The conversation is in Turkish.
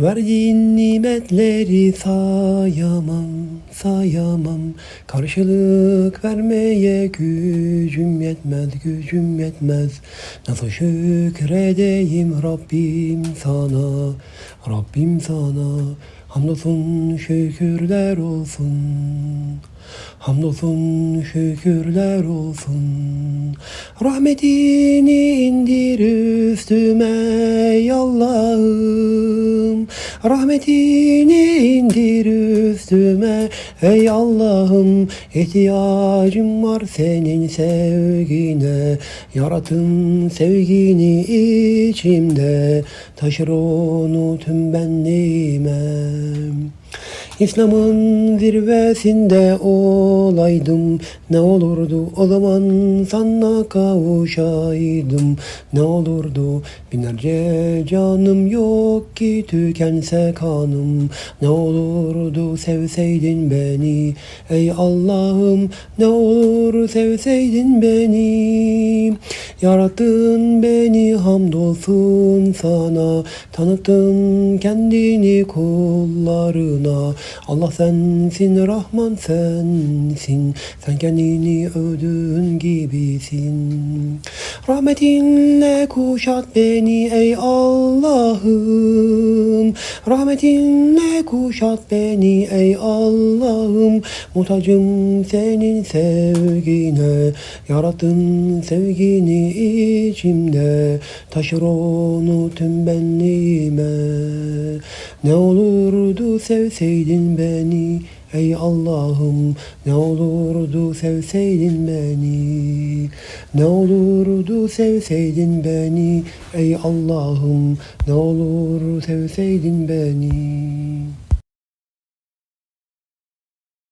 Verdiğin nimetleri sayamam, sayamam. Karşılık vermeye gücüm yetmez, gücüm yetmez. Nasıl şükredeyim Rabbim sana, Rabbim sana Hamdolsun şükürler olsun Hamdolsun şükürler olsun. Rahmetini indir üstüme ey Allah'ım. Rahmetini indir üstüme ey Allah'ım. İhtiyacım var senin sevgine. Yaratın sevgini içimde. Taşır onu tüm benliğime İslam'ın zirvesinde olaydım. Ne olurdu o zaman sana kavuşaydım. Ne olurdu? Binlerce canım yok ki tükense kanım. Ne olurdu? Sevseydin beni. Ey Allah'ım ne olur sevseydin beni. Yarattın beni hamdolsun sana. Tanıttın kendini kullarına Allah sensin Rahman sensin. Sen kendini övdüğün gibisin. Rahmetinle kuşat beni ey Allah'ım Rahmetinle kuşat beni ey Allah'ım. Muhtacım senin sevgine Yarattın sevgini içimde. Taşır onu tüm benliğime. Ne olurdu sevseydin beni Ey Allah'ım. Ne olurdu sevseydin beni Ne olurdu sevseydin beni Ey Allah'ım. Ne olur sevseydin beni